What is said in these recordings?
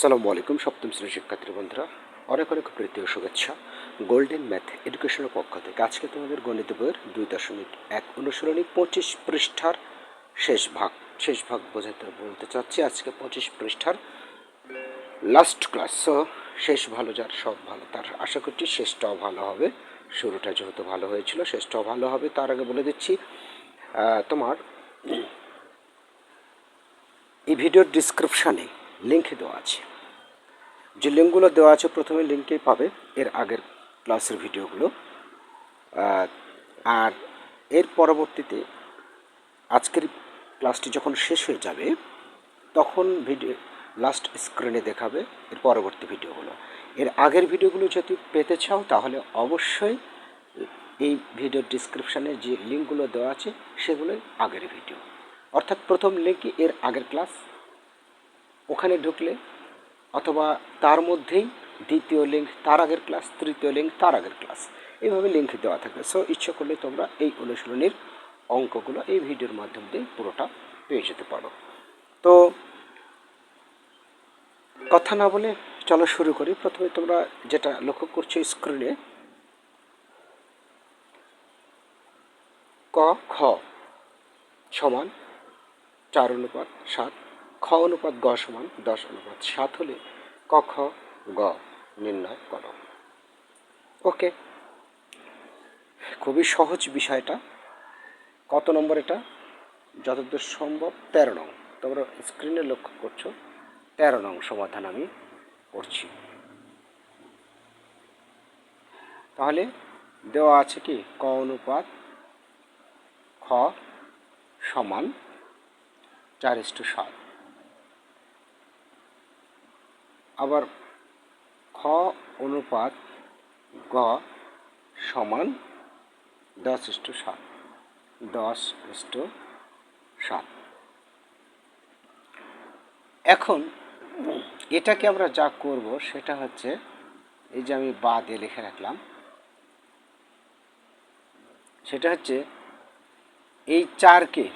সালামু আলাইকুম, সপ্তম শ্রেণির শিক্ষার্থী বন্ধুরা। অনেক অনেক প্রীতি ও শুভেচ্ছা। গোল্ডেন ম্যাথ এডুকেশনের পক্ষ থেকে আজকে তোমাদের গণিত বইয়ের দুই দশমিক এক অনুশীলনী পঁচিশ পৃষ্ঠার শেষ ভাগ শেষ ভাগ বোঝাতে বলতে চাচ্ছি আজকে পঁচিশ পৃষ্ঠার লাস্ট ক্লাস সো শেষ ভালো যার, সব ভালো তার। আশা করছি শেষটাও ভালো হবে। শুরুটা যেহেতু ভালো হয়েছিল, শেষটাও ভালো হবে। তার আগে বলে দিচ্ছি তোমার এই ভিডিওর ডিসক্রিপশানে লিঙ্ক দেওয়া আছে। যে লিঙ্কগুলো দেওয়া আছে, প্রথমে লিঙ্কেই পাবে এর আগের ক্লাসের ভিডিওগুলো। আর এর পরবর্তীতে আজকের ক্লাসটি যখন শেষ হয়ে যাবে, তখন ভিডিও লাস্ট স্ক্রিনে দেখাবে এর পরবর্তী ভিডিওগুলো। এর আগের ভিডিওগুলো যদি পেতে চাও, তাহলে অবশ্যই এই ভিডিওর ডিসক্রিপশানে যে লিঙ্কগুলো দেওয়া আছে, সেগুলোই আগের ভিডিও। অর্থাৎ প্রথম লিঙ্কই এর আগের ক্লাস। ওখানে ঢুকলে অথবা তার মধ্যেই দ্বিতীয় লিঙ্ক তার আগের ক্লাস তৃতীয় লিঙ্ক তার আগের ক্লাস এইভাবে লিঙ্ক দেওয়া থাকবে সো ইচ্ছে করলে তোমরা এই অনুশীলনীর অঙ্কগুলো এই ভিডিওর মাধ্যম দিয়ে পুরোটা পেয়ে যেতে পারো। তো, কথা না বলে চলো শুরু করি। প্রথমে তোমরা যেটা লক্ষ্য করছ স্ক্রিনে ক, খ সমান চার অনুপাত সাত খ অনুপাত গ সমান, দশ অনুপাত সাত হলে ক, খ, গ নির্ণয় করো। ওকে? খুবই সহজ বিষয়টা। কত নম্বর এটা? যতদূর সম্ভব তেরো নং। তোমরা স্ক্রিনে লক্ষ্য করছ, তেরো নং সমাধান আমি করছি। তাহলে দেওয়া আছে কি? ক অনুপাত খ সমান চার ইস্টু সাত। আবার খ অনুপাত গ সমান দশ ইষ্ট সাত। দশ ইষ্ট সাত। এখন এটাকে আমরা যা করব সেটা হচ্ছে এই যে আমি বা দিয়ে লিখে রাখলাম। সেটা হচ্ছে এই চারকে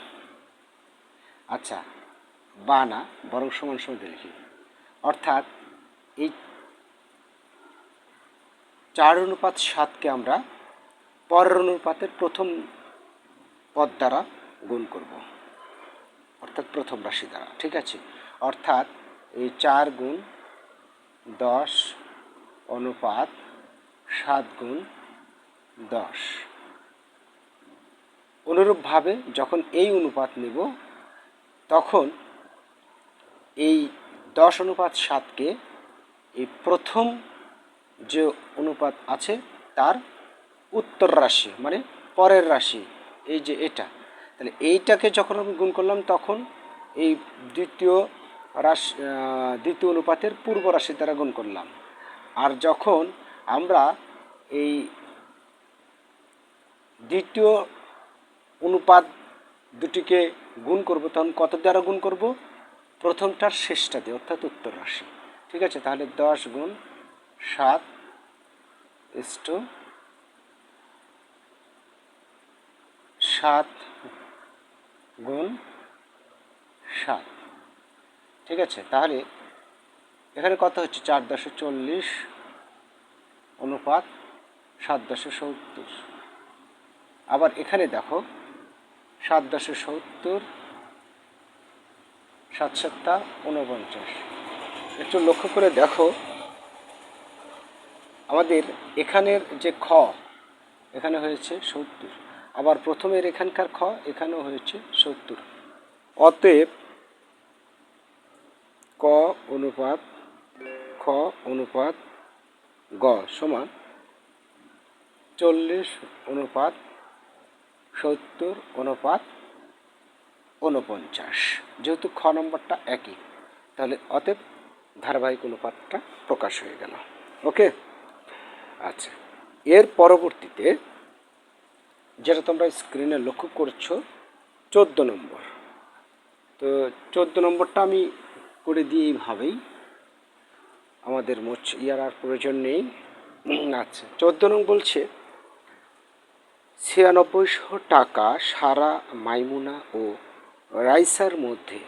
আচ্ছা বা না, বরং সমান সমান লিখি। অর্থাৎ এই চার অনুপাত সাতকে আমরা পরের অনুপাতের প্রথম পদ দ্বারা গুণ করব। অর্থাৎ প্রথম রাশি দ্বারা, ঠিক আছে? অর্থাৎ এই চার গুণ দশ অনুপাত সাত গুণ দশ। অনুরূপভাবে যখন এই অনুপাত নেব, তখন এই দশ অনুপাত সাতকে এই প্রথম যে অনুপাত আছে, তার উত্তর রাশি মানে পরের রাশি, এই যে এটা। তাহলে এইটাকে যখন আমি গুণ করলাম, তখন এই দ্বিতীয় রাশি দ্বিতীয় অনুপাতের পূর্ব রাশি দ্বারা গুণ করলাম। আর যখন আমরা এই দ্বিতীয় অনুপাত দুটিকে গুণ করব, তখন কত দ্বারা গুণ করব? প্রথমটার শেষটা দিয়ে, অর্থাৎ উত্তর রাশি। ঠিক আছে, তাহলে দশ গুণ সাত ইষ্ট সাত গুণ সাত। ঠিক আছে, তাহলে এখানে কত হচ্ছে? চার দশে চল্লিশ অনুপাত সাত দশে সত্তর। আবার এখানে দেখো, সাত দশে সত্তর সাত সাতটা ঊনপঞ্চাশ। একটু লক্ষ্য করে দেখো। আমাদের এখানের যে খ, এখানে হয়েছে সত্তর। আবার প্রথমের এখানকার খ, এখানেও হয়েছে সত্তর। অতএব ক অনুপাত, খ অনুপাত, গ সমান চল্লিশ অনুপাত, সত্তর অনুপাত ঊনপঞ্চাশ। যেহেতু খ নম্বরটা একই, তাহলে অতএব ধারাবাহিক অনুপাতটা প্রকাশ হয়ে গেল। ওকে? আচ্ছা এর পরবর্তীতে যেটা তোমরা স্ক্রিনে লক্ষ্য করছ, চোদ্দ নম্বর। তো চোদ্দ নম্বরটা আমি করে দিই এইভাবেই। আমাদের মোচ ইয়ার আর প্রয়োজন নেই। আচ্ছা চোদ্দ নং বলছে, ছিয়ানব্বইশো টাকা সারা মাইমুনা ও রাইসার মধ্যে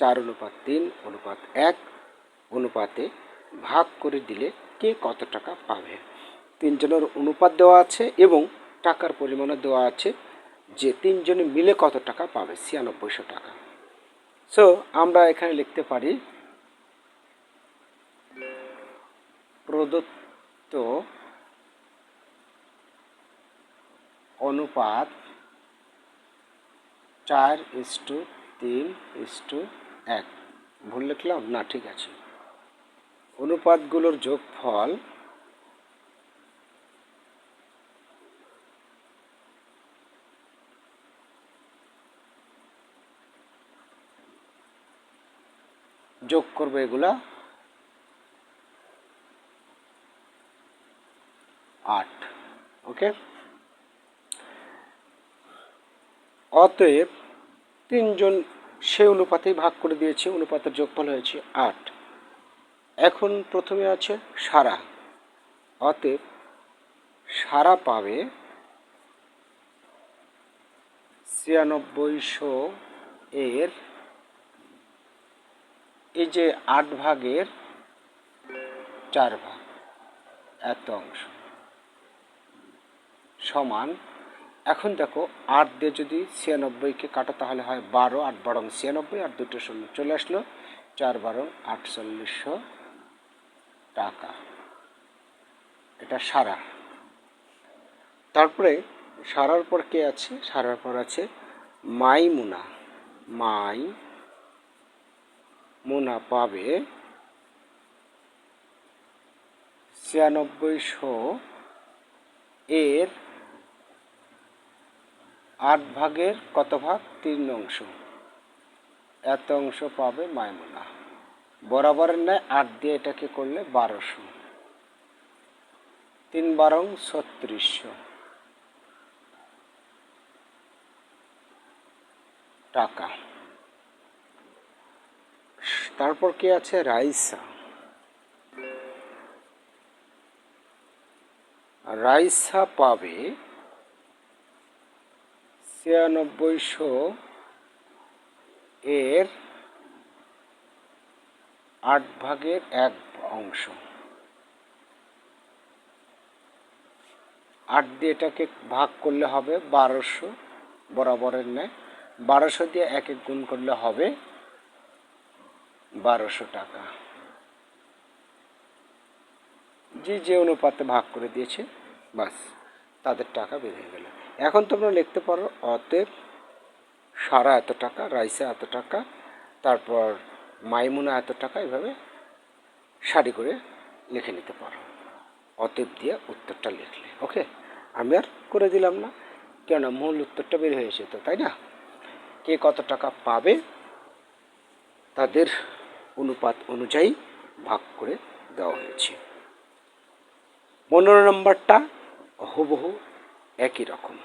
চার অনুপাত তিন, অনুপাত এক অনুপাতে ভাগ করে দিলে কে কত টাকা পাবে? তিনজনের অনুপাত দেওয়া আছে এবং টাকার পরিমাণও দেওয়া আছে যে তিনজনে মিলে কত টাকা পাবে? ছিয়ানব্বইশো টাকা। সো আমরা এখানে লিখতে পারি, প্রদত্ত অনুপাত চার ইস্টু তিন ইস্টু এক। ভুল লিখলাম? না, ঠিক আছে। অনুপাতগুলোর যোগফল যোগ করবে এগুলা আট, ওকে? অতএব তিনজন সে অনুপাতেই ভাগ করে দিয়েছে, অনুপাতের যোগফল হয়েছে আট। এখন প্রথমে আছে সারা। অতএব সারা পাবে ছিয়ানব্বইশো এর, এই যে আট ভাগের চার ভাগ, এত অংশ। সমান, এখন দেখো আট দিয়ে যদি ছিয়ানব্বইকে কাটো তাহলে হয় বারো, আট বারং ছিয়ানব্বই, আর দুটো শূন্য চলে আসলো, চার বারং আটচল্লিশশো। টাকা। এটা সারা। তারপরে সারার পর কে আছে? সারার পর আছে মাই মুনা মাই মুনা পাবে ছিয়ানব্বইশো এর আট ভাগের কত ভাগ? তিন অংশ। এত অংশ পাবে মাইমুনা। বরাবরের ন্যায় আট দিয়ে এটাকে করলে বারোশো। তিন বারং ছত্রিশশো। টাকা। তারপর কি আছে? রাইসা। রাইসা পাবে ছিয়ানব্বইশো এর আট ভাগের এক অংশ। আট দিয়ে এটাকে ভাগ করলে হবে বারোশো, বরাবরের ন্যায়। বারোশো দিয়ে এক এক গুণ করলে হবে বারোশো টাকা। যে যে অনুপাতে ভাগ করে দিয়েছে, বাস তাদের টাকা বেরিয়ে গেল। এখন তোমরা লিখতে পারো, অতএব সারা এত টাকা, রাইসা এত টাকা, তারপর মাইমুনা এত টাকা এভাবে সারি করে লিখে নিতে পারো। অতএব দিয়ে উত্তরটা লিখলে ওকে আমি আর করে দিলাম না। কেন মূল উত্তরটা বের হয়েছে তো তাই না? কে কত টাকা পাবে তাদের অনুপাত অনুযায়ী ভাগ করে দেওয়া হয়েছে। পনেরো নম্বরটা হুবহু একই রকম।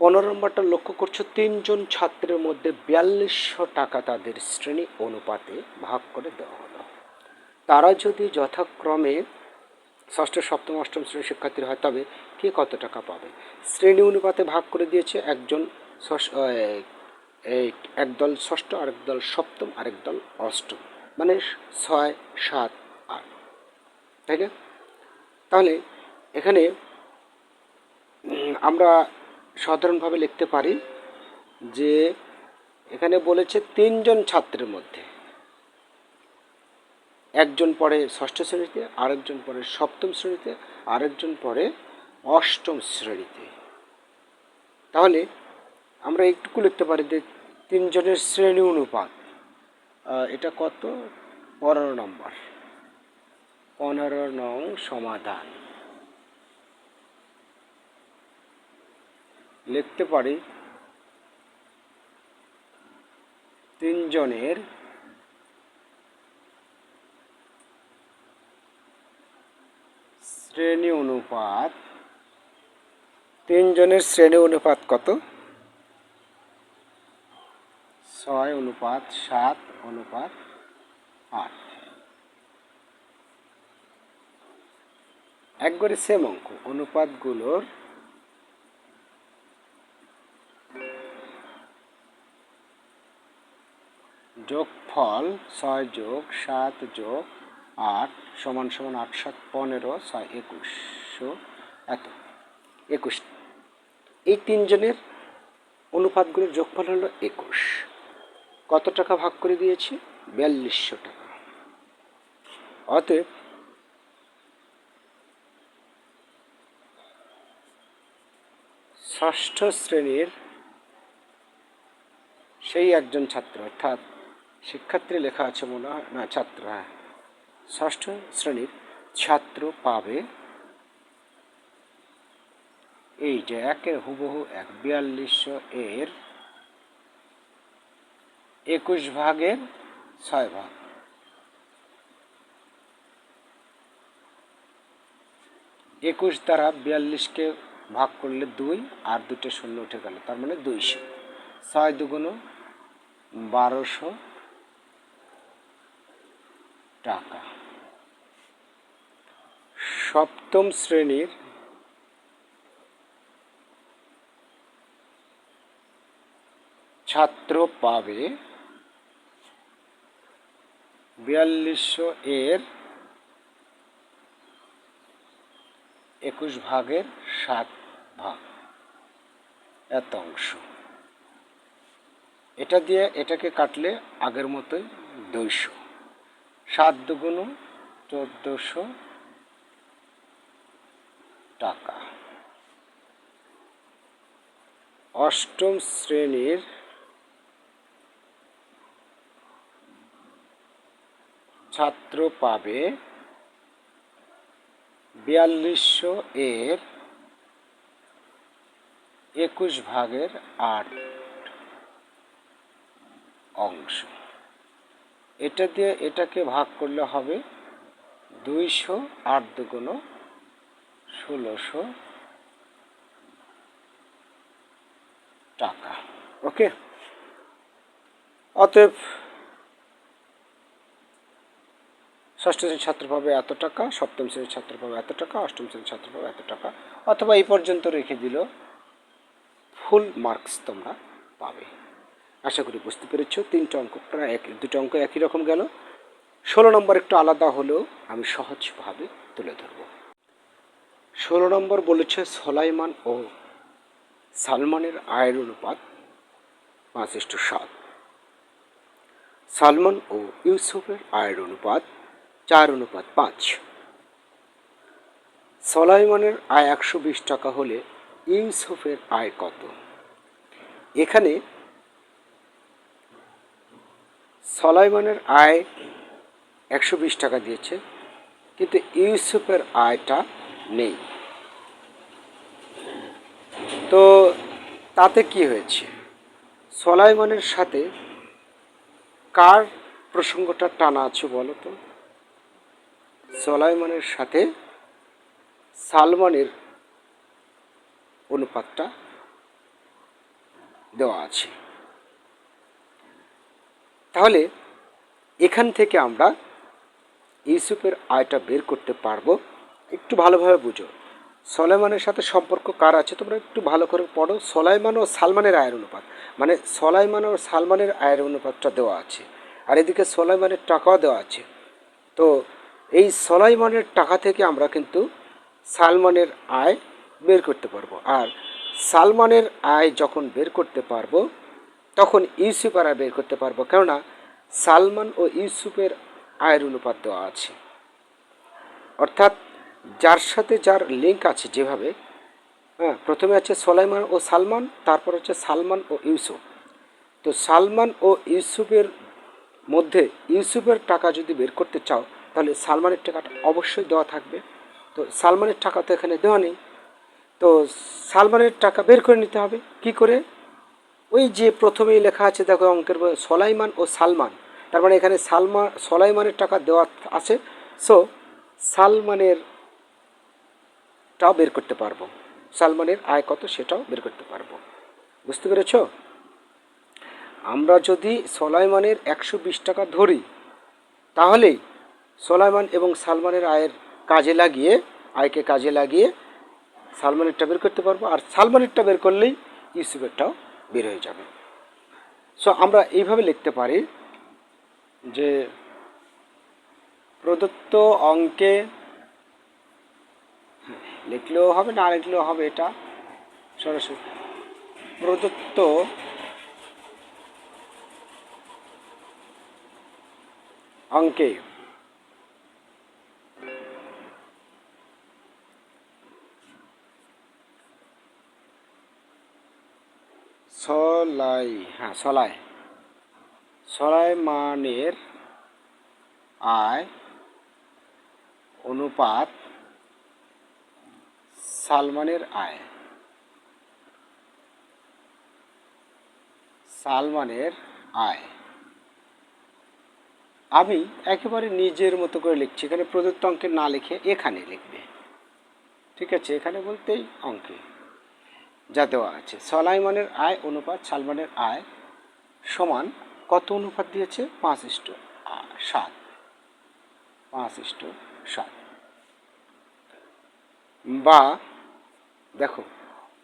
পনেরো নম্বরটা লক্ষ্য করছ, তিনজন ছাত্রের মধ্যে বিয়াল্লিশশো টাকা তাদের শ্রেণি অনুপাতে ভাগ করে দেওয়া হলো। তারা যদি যথাক্রমে ষষ্ঠ, সপ্তম, অষ্টম শ্রেণির শিক্ষার্থী হয়, তবে কে কত টাকা পাবে? শ্রেণি অনুপাতে ভাগ করে দিয়েছে একজন একদল ষষ্ঠ, আরেক দল সপ্তম, আরেক দল অষ্টম। মানে ছয়, সাত, আট। তাই না? তাহলে এখানে আমরা সাধারণভাবে লিখতে পারি যে এখানে বলেছে তিনজন ছাত্রের মধ্যে। একজন পড়ে ষষ্ঠ শ্রেণীতে, আরেকজন পড়ে সপ্তম শ্রেণীতে, আরেকজন পড়ে অষ্টম শ্রেণীতে। তাহলে আমরা একটুকু লিখতে পারি যে তিনজনের শ্রেণি অনুপাত এটা কত? পনেরো নম্বর। পনেরো নং সমাধান। লিখতে পারি। তিনজনের শ্রেণি অনুপাত, তিনজনের শ্রেণি অনুপাত কত? ছয় অনুপাত, সাত অনুপাত, আট। একবারে সেম অঙ্ক। অনুপাতগুলোর যোগফল ছয় যোগ সাত যোগ আট সমান সমান আট সাত পনেরো ছয় একুশশো এত, একুশ। এই তিনজনের অনুপাতগুলোর যোগফল হলো একুশ। কত টাকা ভাগ করে দিয়েছি? বিয়াল্লিশশো টাকা। অতএব ষষ্ঠ শ্রেণির সেই একজন ছাত্র, অর্থাৎ শিক্ষার্থী লেখা আছে মনে হয়, না, ছাত্র হ্যাঁ। ষষ্ঠ শ্রেণির ছাত্র পাবে এই যে একের হুবহু এক, বিয়াল্লিশশো এর একুশ ভাগের ছয় ভাগ। একুশ দ্বারা বিয়াল্লিশকে ভাগ করলে দুই, আর দুটো শূন্য উঠে গেল, তার মানে দুইশো। ছয় দুগুণ বারোশো টাকা। সপ্তম শ্রেণির ছাত্র পাবে বিয়াল্লিশশো এর একুশ ভাগের সাত ভাগ। এত অংশ। এটা দিয়ে এটাকে কাটলে আগের মতোই দুইশো। সাত দুগুণ চোদ্দোশো টাকা। অষ্টম শ্রেণির ছাত্র পাবে বিয়াল্লিশশো এর একুশ ভাগের আট অংশ। এটা দিয়ে এটাকে ভাগ করলে হবে দুইশো আট দুগুণ ষোলোশো টাকা। ওকে? অতএব ষষ্ঠ শ্রেণির ছাত্র পাবে এত টাকা, সপ্তম শ্রেণির ছাত্র পাবে এত টাকা, অষ্টম শ্রেণির ছাত্র পাবে এত টাকা। অথবা এই পর্যন্ত রেখে দিল ফুল মার্কস তোমরা পাবে। আশা করি বুঝতে পেরেছ, তিনটা অঙ্ক, প্রায় এক দুটো অঙ্ক একই রকম গেল। ষোলো নম্বর একটু আলাদা হলেও আমি সহজভাবে তুলে ধরব। ষোলো নম্বর বলেছে সলাইমান ও সালমানের আয়ের অনুপাত পাঁচ ইস্টু সাত। সালমান ও ইউসুফের আয়ের অনুপাত চার অনুপাত পাঁচ। সলাইমানের আয় একশো বিশ টাকা হলে ইউসুফের আয় কত? এখানে সলাইমানের আয় একশো বিশ টাকা দিয়েছে, কিন্তু ইউসুফের আয়টা নেই। তো তাতে কি হয়েছে? সলাইমানের সাথে কার প্রসঙ্গটা টানা আছে বলো তো? সলাইমানের সাথে সালমানের অনুপাতটা দেওয়া আছে। তাহলে এখান থেকে আমরা ইউসুফের আয়টা বের করতে পারব। একটু ভালোভাবে বুঝো। সলাইমানের সাথে সম্পর্ক কার আছে? তোমরা একটু ভালো করে পড়ো। সলাইমান ও সালমানের আয়ের অনুপাত। মানে সলাইমান ও সালমানের আয়ের অনুপাতটা দেওয়া আছে। আর এদিকে সলাইমানের টাকাও দেওয়া আছে। তো এই সলাইমানের টাকা থেকে আমরা কিন্তু সালমানের আয় বের করতে পারব। আর সালমানের আয় যখন বের করতে পারব তখন ইউসুফের আর বের করতে পারব। কেননা সালমান ও ইউসুফের আয়ের অনুপাত দেওয়া আছে। অর্থাৎ যার সাথে যার লিঙ্ক আছে যেভাবে হ্যাঁ প্রথমে আছে সোলাইমান ও সালমান, তারপর হচ্ছে সালমান ও ইউসুফ। তো সালমান ও ইউসুফের মধ্যে ইউসুফের টাকা যদি বের করতে চাও, তাহলে সালমানের টাকাটা অবশ্যই দেওয়া থাকবে। তো সালমানের টাকা তো এখানে দেওয়া নেই। তো সালমানের টাকা বের করে নিতে হবে। কি করে? ওই যে প্রথমেই লেখা আছে, দেখো অঙ্কের সলাইমান ও সালমান। তার মানে এখানে সালমান সলাইমানের টাকা দেওয়া আছে। সো সালমানের টাও বের করতে পারব। সালমানের আয় কত সেটাও বের করতে পারব। বুঝতে পেরেছ? আমরা যদি সলাইমানের একশো বিশ টাকা ধরি তাহলেই সোলাইমান এবং সালমানের আয়ের কাজে লাগিয়ে, আয়কে কাজে লাগিয়ে সালমানেরটা বের করতে পারব। আর সালমানেরটা বের করলেই ইউসুফেরটাও বের হয়ে যাবে। সো আমরা এইভাবে লিখতে পারি যে প্রদত্ত অঙ্কে লিখলেও হবে, না লিখলেও হবে এটা সরাসরি। প্রদত্ত অঙ্কে সলাই হ্যাঁ সলাই। সলাই মানের আয়, অনুপাত সালমানের আয়। সালমানের আয়। আমি একেবারে নিজের মতো করে লিখছি, এখানে প্রদত্ত অঙ্কে না লিখে এখানে লিখবে। ঠিক আছে, এখানে বলতেই অঙ্কে। যা দেওয়া আছে। সলাইমানের আয় অনুপাত, সালমানের আয় সমান কত অনুপাত দিয়েছে? পাঁচ ইষ্ট সাত। পাঁচ ইষ্ট সাত। বা দেখো,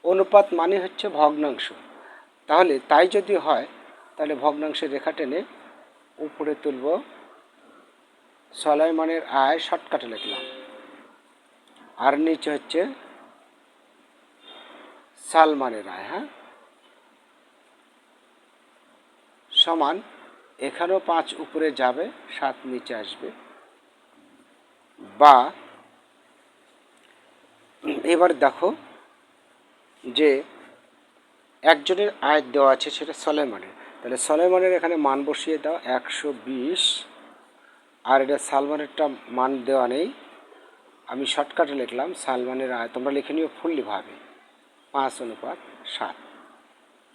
অনুপাত মানে হচ্ছে ভগ্নাংশ। তাহলে তাই যদি হয়, তাহলে ভগ্নাংশের রেখা টেনে উপরে তুলব। সলাইমানের আয় শর্টকাটে লিখলাম। আর নিচে হচ্ছে সালমানের আয় হ্যাঁ? সমান, এখানেও পাঁচ, উপরে যাবে, সাত, নিচে আসবে। বা, এবার দেখো যে একজনের আয় দেওয়া আছে সেটা সলেমানের। তাহলে সলেমানের এখানে মান বসিয়ে দাও, একশো বিশ, আর এটা সালমানেরটা মান দেওয়া নেই। আমি শর্টকাটে লিখলাম, সালমানের আয় তোমরা লিখে নিও ফুললিভাবে পাঁচ অনুপাত সাত।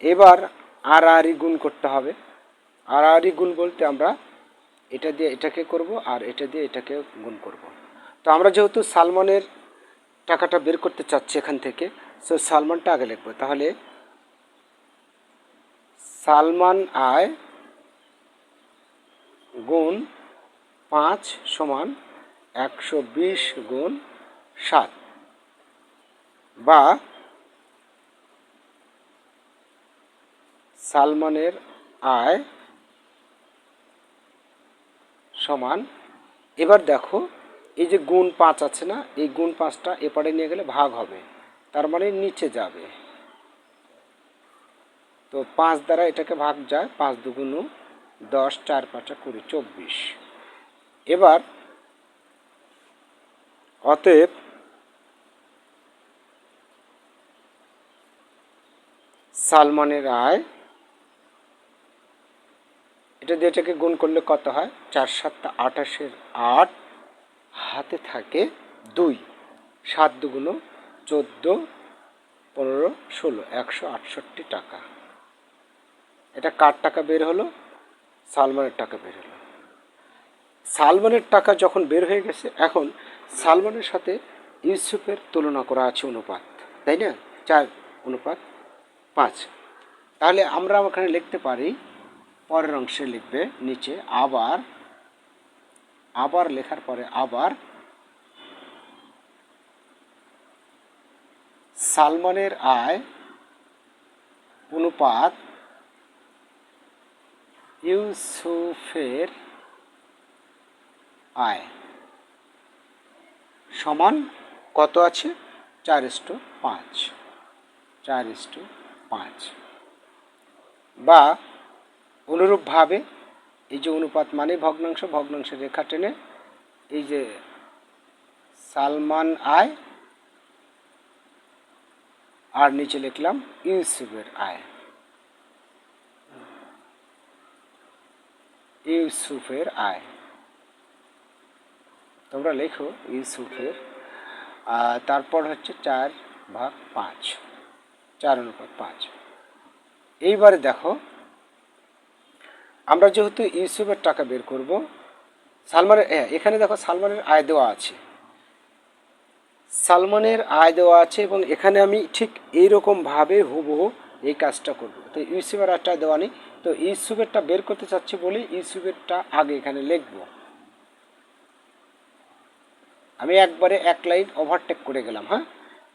এবার আর আরই গুণ করতে হবে। আর আরই গুণ বলতে আমরা এটা দিয়ে এটাকে করব আর এটা দিয়ে এটাকে গুণ করব। তো আমরা যেহেতু সালমানের টাকাটা বের করতে চাচ্ছি এখান থেকে সো সালমানটা আগে লিখব। তাহলে সালমান আয় গুণ পাঁচ সমান একশো বিশ গুণ সাত বা সালমানের আয় সমান। এবার দেখো, এই যে গুণ পাঁচ আছে না, এই গুণ পাঁচটা এপারে নিয়ে গেলে ভাগ হবে, তার মানে নিচে যাবে। তো পাঁচ দ্বারা এটাকে ভাগ যায়, পাঁচ দুগুণ দশ, চার, পাঁচা, কুড়ি, চব্বিশ। এবার অতএব সালমানের আয় এটা দিয়ে এটাকে গুণ করলে কত হয়? চার সাতটা আঠাশের আট হাতে থাকে দুই। সাত দুগুণ চোদ্দ, পনেরো, ষোলো, একশো আটষট্টি টাকা। এটা কার টাকা বের হলো? সালমানের টাকা বের হলো। সালমানের টাকা যখন বের হয়ে গেছে, এখন সালমানের সাথে ইউসুফের তুলনা করা আছে অনুপাত, তাই না? চার অনুপাত পাঁচ। তাহলে আমরা ওখানে লিখতে পারি পরের অংশে লিখবে নিচে আবার আবার লেখার পরে আবার সালমানের আয় অনুপাত ইউসুফের আয় সমান কত আছে? চার ইস্টু পাঁচ। চার ইস্টু পাঁচ। বা অনুরূপভাবে এই যে অনুপাত মানে ভগ্নাংশ ভগ্নাংশের রেখা টেনে এই যে সালমান আয় আর নিচে লিখলাম ইউসুফের আয়। ইউসুফের আয়। তোমরা লেখো ইউসুফের তারপর হচ্ছে চার ভাগ পাঁচ, চার অনুপাত পাঁচ। এইবারে দেখো আমরা যেহেতু ইউসুফের টাকা বের করব, সালমানের হ্যাঁ এখানে দেখো সালমানের আয় দেওয়া আছে। সালমানের আয় দেওয়া আছে এবং এখানে আমি ঠিক এইরকমভাবে হুবহু এই কাজটা করব। তো ইউসুফের আয়টা দেওয়া নেই। তো ইউসুফেরটা বের করতে চাচ্ছি বলে ইউসুফেরটা আগে এখানে লিখব। আমি একবারে এক লাইন ওভারটেক করে গেলাম হ্যাঁ?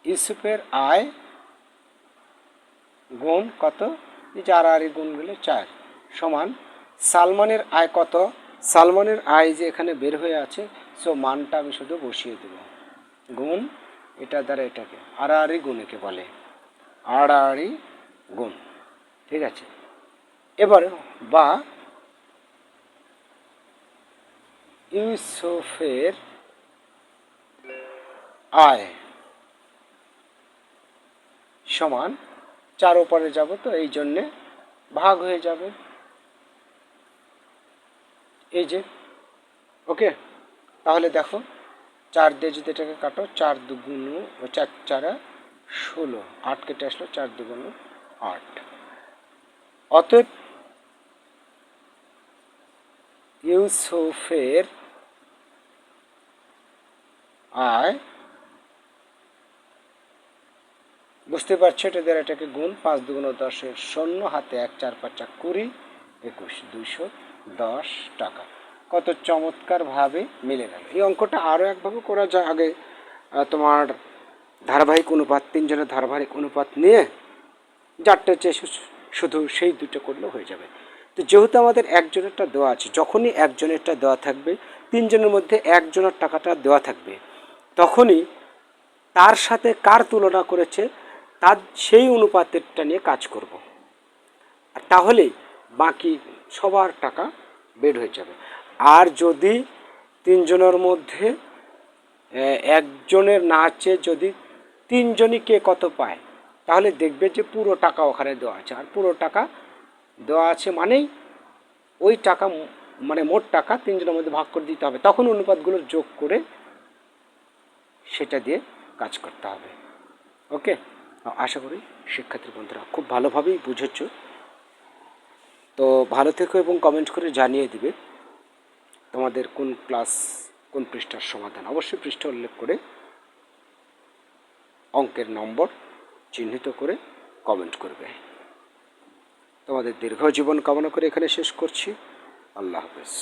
ইউসুফের আয় গুণ কত? এই চার আর গুণ গেলে চার সমান সালমানের আয় কত? সালমানের আয় যে এখানে বের হয়ে আছে, সো মানটা আমি শুধু বসিয়ে দেব। গুণ, এটা দ্বারা এটাকে, আড়াআড়ি গুণ একে বলে। আড়াআড়ি গুণ, ঠিক আছে? এবার, বা ইউসুফের আয় সমান, চার ওপারে যাব তো, এই জন্যে ভাগ হয়ে যাবে। এই যে, ওকে? তাহলে দেখো, চার দিয়ে যদি এটাকে কাটো, চার দুগুণ চার, চারা, ষোলো। আট কেটে আসলো, চার দুগুণ আট। অতএব ইউসুফের আয়, বুঝতে পারছ? এটা দ্বারা এটাকে গুণ, পাঁচ দুগুণ দশের শূন্য, হাতে এক, চার, পাঁচ, চার, কুড়ি, একুশ, দুইশো দশ টাকা। কত চমৎকারভাবে মিলে গেল। এই অঙ্কটা আরও একভাবে করা যায় আগে তোমার ধারাবাহিক অনুপাত, তিনজনের ধারাবাহিক অনুপাত নিয়ে যারটা চেয়ে শুধু সেই দুটো করলেও হয়ে যাবে। তো যেহেতু আমাদের একজনেরটা দেওয়া আছে, যখনই একজনেরটা দেওয়া থাকবে, তিনজনের মধ্যে একজনের টাকাটা দেওয়া থাকবে, তখনই তার সাথে কার তুলনা করেছে, তার সেই অনুপাতেরটা নিয়ে কাজ করব। আর তাহলেই বাকি সবার টাকা বের হয়ে যাবে। আর যদি তিনজনের মধ্যে একজনের না চেয়ে যদি তিনজনই কে কত পায়, তাহলে দেখবে যে পুরো টাকা ওখানে দেওয়া আছে। আর পুরো টাকা দেওয়া আছে মানেই ওই টাকা মানে মোট টাকা তিনজনের মধ্যে ভাগ করে দিতে হবে। তখন অনুপাতগুলো যোগ করে সেটা দিয়ে কাজ করতে হবে। ওকে? আশা করি শিক্ষার্থী বন্ধুরা খুব ভালোভাবেই বুঝেছ। তো ভালো থেকো এবং কমেন্ট করে জানিয়ে দিবে তোমাদের কোন ক্লাস কোন পৃষ্ঠার সমাধান। অবশ্যই পৃষ্ঠা উল্লেখ করে অঙ্কের নম্বর চিহ্নিত করে কমেন্ট করবে। তোমাদের দীর্ঘ জীবন কামনা করে এখানে শেষ করছি। আল্লাহ হাফেজ।